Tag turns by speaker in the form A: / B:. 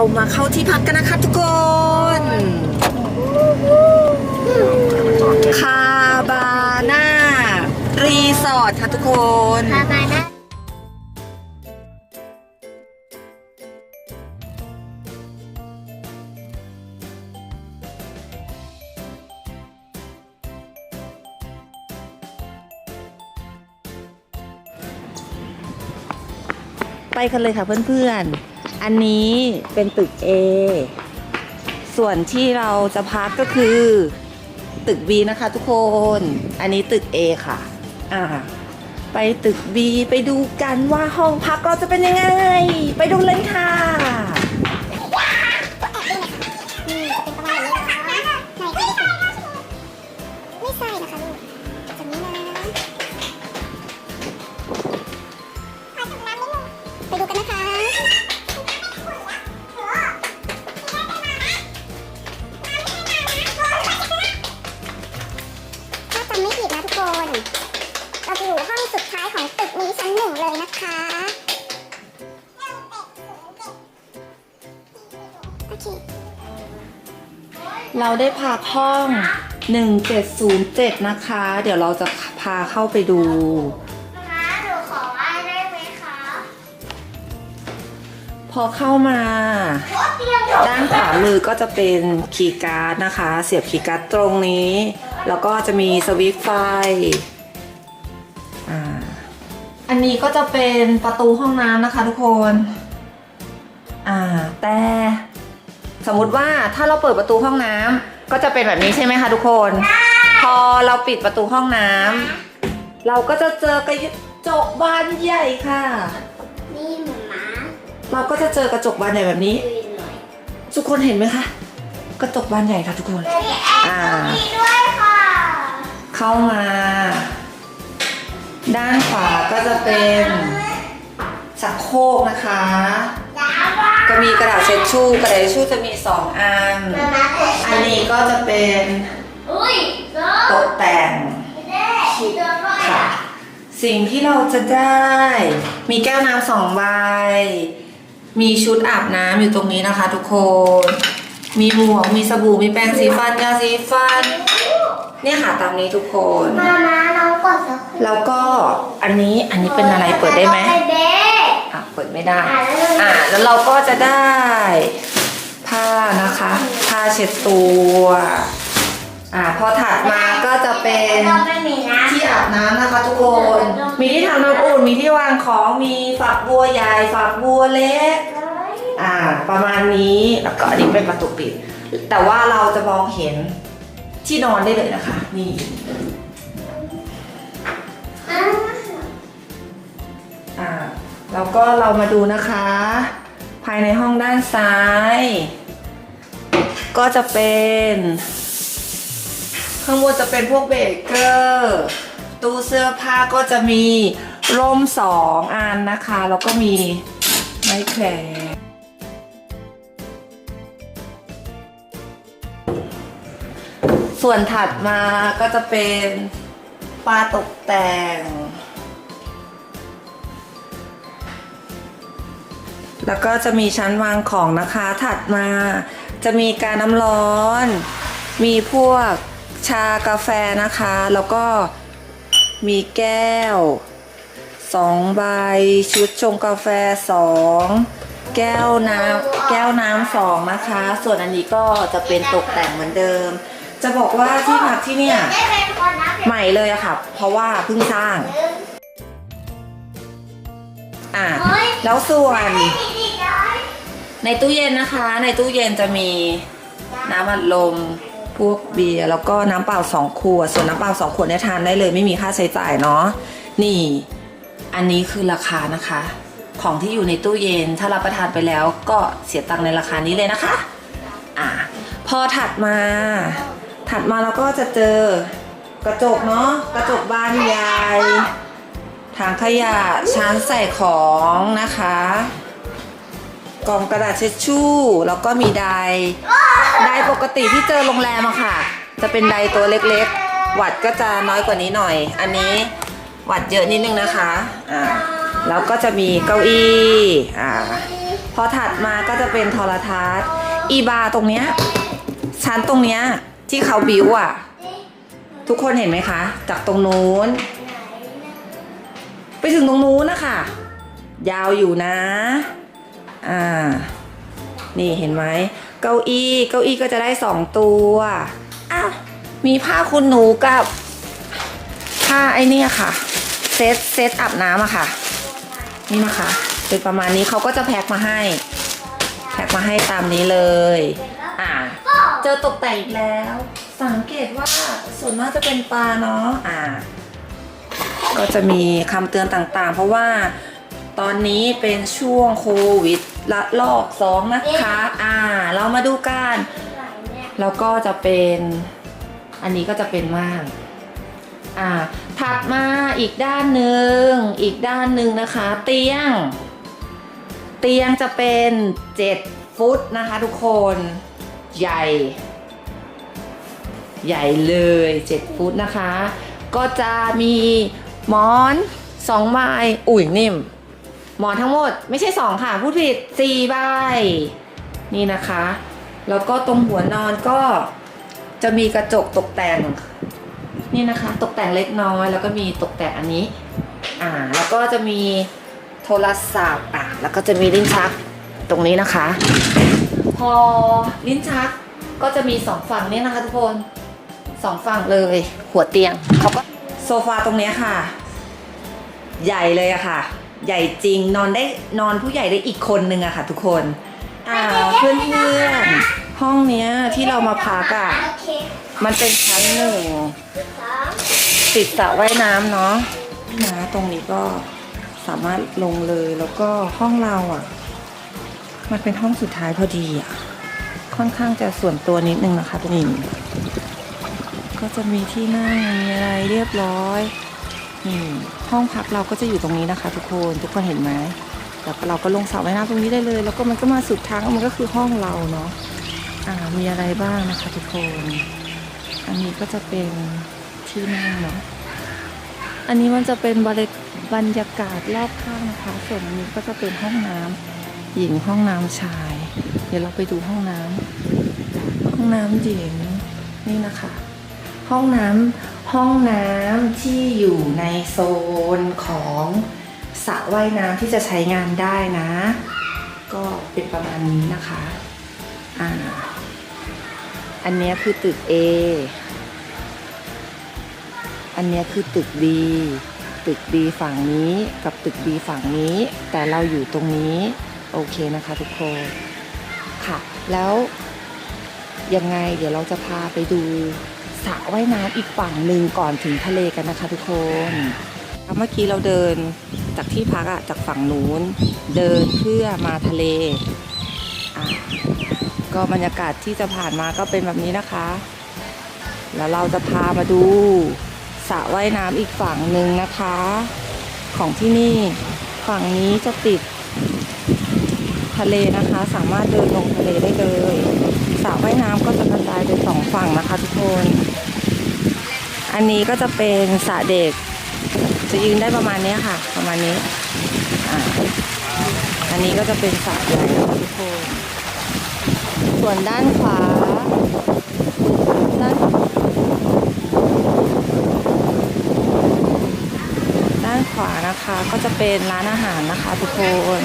A: เรามาเข้าที่พักกันนะคะทุกคน คาบาน่า รีสอร์ทค่ะทุกคน
B: พามานะ
A: ไปกันเลยค่ะเพื่อนๆ อันนี้เป็นตึก A ส่วนที่เราจะพักก็คือตึก B นะคะทุกคน อันนี้ตึก A ค่ะ อ่า ไปตึก B ไปดูกันว่าห้องพักเราจะเป็นยังไง ไปดูเลยค่ะ
B: เคเรา
A: ได้พักห้อง 1707 นะคะ เดี๋ยวเราจะพาเข้าไปดู
B: ม้าหนูขอไหว้ได้ไหมคะ
A: พอเข้ามา ด้านขวามือก็จะเป็นคีย์การ์ดนะคะ เสียบคีย์การ์ดตรงนี้ แล้วก็จะมีสวิตช์ไฟอ่าอันนี้ก็จะเป็นประตูห้องน้ำนะคะทุกคน อ่า แต่ สมมุติว่าถ้าเราเปิดประตูห้องน้ำก็จะเป็นแบบนี้ใช่ไหมคะทุกคน พอเราปิดประตูห้องน้ำเราก็จะเจอกระจกบานใหญ่ค่ะ
B: นี่หมูม้า
A: เราก็จะเจอกระจกบานใหญ่แบบนี้
B: ยืนหน่อย
A: ทุกคนเห็นไหมคะ กระจกบานใหญ่ค่ะทุกคนอ่า
B: มีด้วยค่ะ
A: เข้ามา ด้านขวาก็จะเป็นชักโครกนะคะ
B: จ้าว่า
A: ก็มีกระดาษเช็ดชู่กระดาษเช็ดชู่จะมีสองอัน อันนี้ก็จะเป็น
B: โซ่
A: ตกแต่งค่ะสิ่งที่เราจะได้ มีแก้วน้ำสองใบ มีชุดอาบน้ำอยู่ตรงนี้นะคะ ทุกคน มีหมวกมีสบู่มีแปรงสีฟันยาสีฟัน เนี่ยค่ะตามนี้ทุกคน
B: มามาน้องกดสัก
A: แล้วก็อันนี้อันนี้เป็นอะไรเปิดได้ไหม อะเปิดไม่ได้
B: อะแล้ว
A: อะแล้วเราก็จะได้ ผ้านะคะ ผ้าเช็ดตัว อะพอถัดมาก็จะเป็น
B: เราไม่มีนะ
A: ที่อาบน้ำนะคะทุกคน มีที่ทำน้ำอุ่น มีที่วางของ มีฝักบัวใหญ่ ฝักบัวเล็ก อ่า ประมาณนี้ แล้วก็อันนี้เป็นประตูปิด แต่ว่าเราจะมองเห็นที่นอนได้เลยนะคะ นี่ แล้วก็เรามาดูนะคะ ภายในห้องด้านซ้าย ก็จะเป็นข้างบนจะเป็นพวกเบเกอร์ตู้เสื้อผ้าก็จะมีร่มสองอันนะคะ แล้วก็มีไม้แขวนส่วนถัดมาก็จะเป็นปลาตกแต่ง แล้วก็จะมีชั้นวางของนะคะถัดมา จะมีการน้ำร้อน มีพวกชากาแฟนะคะ แล้วก็มีแก้วสองใบชุดชงกาแฟสองแก้วน้ำแก้วน้ำสองนะคะ ส่วนอันนี้ก็จะเป็นตกแต่งเหมือนเดิม จะบอกว่าที่พักที่เนี่ยใหม่เลยอะค่ะ เพราะว่าเพิ่งสร้าง อะแล้วส่วน
B: ไม่มีดีเลย
A: ในตู้เย็นนะคะ ในตู้เย็นจะมีน้ำอัดลมพวกเบียร์แล้วก็น้ำเปล่าสองขวด ส่วนน้ำเปล่าสองขวดเนี่ยทานได้เลยไม่มีค่าใช้จ่ายเนาะนี่ อันนี้คือราคานะคะ ของที่อยู่ในตู้เย็นถ้ารับประทานไปแล้วก็เสียตังค์ในราคานี้เลยนะคะอะพอถัดมา ถัดมาเราก็จะเจอกระจกเนาะกระจกบานใหญ่ ถังขยะชั้นใส่ของนะคะ กล่องกระดาษเช็ดชู่ แล้วก็มีไดร์ไดร์ปกติที่เจอโรงแรมอะค่ะ จะเป็นไดร์ตัวเล็กๆ วัดก็จะน้อยกว่านี้หน่อย อันนี้วัดเยอะนิดนึงนะคะอ่าแล้วก็จะมีเก้าอี้อ่าพอถัดมาก็จะเป็นโทรทัศน์ อีบาร์ตรงเนี้ยชั้นตรงเนี้ยที่เขาบิวอะทุกคนเห็นไหมคะ จากตรงนู้น ไปถึงตรงนู้นนะคะยาวอยู่นะ อ่า นี่เห็นไหม เก้าอี้ เก้าอี้ก็จะได้สองตัว อ้าว มีผ้าคุณหนูกับผ้าไอ้เนี่ยค่ะ เซต เซตอาบน้ำอะค่ะ นี่นะคะ เป็นประมาณนี้เขาก็จะแพ็คมาให้ แพ็คมาให้ตามนี้เลย อ่า เจอตกแต่งอีกแล้ว สังเกตว่าส่วนมากจะเป็นปลาเนาะ อ่า ก็จะมีคำเตือนต่างๆ เพราะว่าตอนนี้เป็นช่วงโควิดละลอกสองนะคะ อ่า เรามาดูกันแล้วก็จะเป็นอันนี้ก็จะเป็นม่านอ่า ถัดมาอีกด้านหนึ่งอีกด้านหนึ่งนะคะ เตียง เตียงจะเป็น7ฟุตนะคะทุกคนใหญ่ ใหญ่เลย7ฟุตนะคะ ก็จะมี หมอน2ใบอุ่ยนิ่ม หมอนทั้งหมดไม่ใช่2ค่ะ พูดผิด4ใบ นี่นะคะ แล้วก็ตรงหัวนอนก็จะมีกระจกตกแต่ง นี่นะคะ ตกแต่งเล็กน้อย แล้วก็มีตกแต่งอันนี้ อ่า แล้วก็จะมีโทรศัพท์อะแล้วก็จะมีลิ้นชักตรงนี้นะคะ พอลิ้นชักก็จะมีสองฝั่งเนี่ยนะคะทุกคนสองฝั่งเลยหัวเตียงเขาก็ ซฟาตรงเนี้ยค่ะ ใหญ่เลยอะค่ะ ใหญ่จริงนอนได้นอนผู้ใหญ่ได้อีกคนนึงอะค่ะ ทุกคนอ่าเพื่อนเพื่อนๆห้องเนี้ยที่เรามาพักอะ
B: โอเค
A: มันเป็นชั้นหนึ่ง
B: สาม
A: ติดสระว่ายน้ำเนาะนะตรงนี้ก็สามารถลงเลยแล้วก็ห้องเราอะมันเป็นห้องสุดท้ายพอดีอะค่อนข้างจะส่วนตัวนิดนึงนะคะตรงนี้ ก็จะมีที่นั่งมีอะไรเรียบร้อยนี่ห้องพักเราก็จะอยู่ตรงนี้นะคะ ทุกคนทุกคนเห็นไหมแล้วเราก็ลงสระว่ายน้ำตรงนี้ได้เลย แล้วก็มันก็มาสุดทางมันก็คือห้องเราเนาะอ่ามีอะไรบ้างนะคะ ทุกคน อันนี้ก็จะเป็นที่นั่งเนาะอันนี้มันจะเป็นบรรยบรรยากาศรอบข้างนะคะ ส่วนอันนี้ก็จะเป็นห้องน้ำหญิงห้องน้ำชาย เดี๋ยวเราไปดูห้องน้ำห้องน้ำหญิงนี่นะคะ ห้องน้ำห้องน้ำที่อยู่ในโซนของสระว่ายน้ำที่จะใช้งานได้นะ ก็เป็นประมาณนี้นะคะอ่าอันนี้คือตึก A อันนี้คือตึก B ตึก B ฝั่งนี้กับตึก B ฝั่งนี้ แต่เราอยู่ตรงนี้ โอเคนะคะทุกคน ค่ะ แล้วยังไงเดี๋ยวเราจะพาไปดู สระว่ายน้ำอีกฝั่งหนึ่งก่อนถึงทะเลกันนะคะทุกคน เมื่อกี้เราเดินจากที่พักอะจากฝั่งนู้น เดินเพื่อมาทะเล ก็บรรยากาศที่จะผ่านมาก็เป็นแบบนี้นะคะ แล้วเราจะพามาดูสระว่ายน้ำอีกฝั่งหนึ่งนะคะ ของที่นี่ฝั่งนี้จะติดทะเลนะคะ สามารถเดินลงทะเลได้เลยน้ำก็จะกระจายเป็นสองฝั่งนะคะทุกคน อันนี้ก็จะเป็นสระเด็ก จะยืนได้ประมาณนี้ค่ะ ประมาณนี้อ่าอันนี้ก็จะเป็นสระใหญ่ทุกคนส่วนด้านขวาด้านด้านขวานะคะก็จะเป็นร้านอาหารนะคะทุกคน